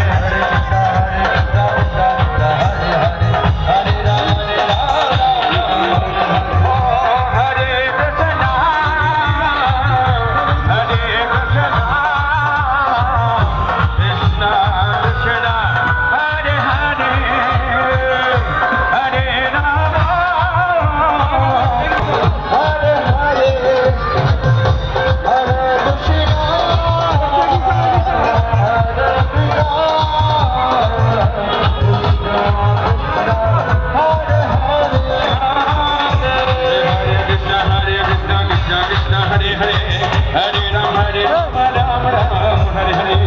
ਹੈ Hare Krishna, Krishna Krishna, Hare Hare, Hare Ram, Hare Ram, Ram Hare Hare.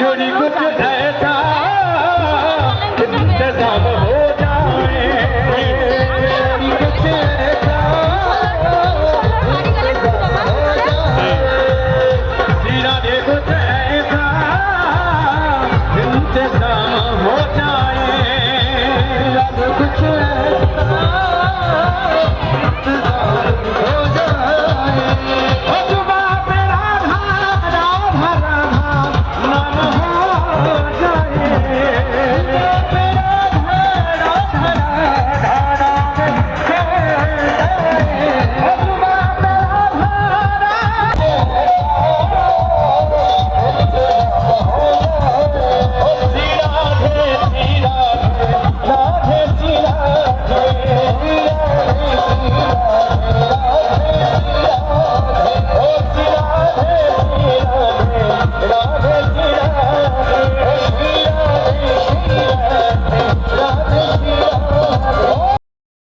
ਛੁਰੀ ਕੁਝ ਐਸਾ ਇੰਤਜ਼ਾਮ ਹੋ ਜਾਏ। ਛੁਰੀ ਕੁਝ ਐਸਾ ਜੀਰਾ ਦੇ ਕੁਝ ਐਸਾ ਇੰਤਜ਼ਾਮ ਹੋ ਜਾਏ। ਜੀਰਾ ਦੇ ਕੁਝ ਐਸਾ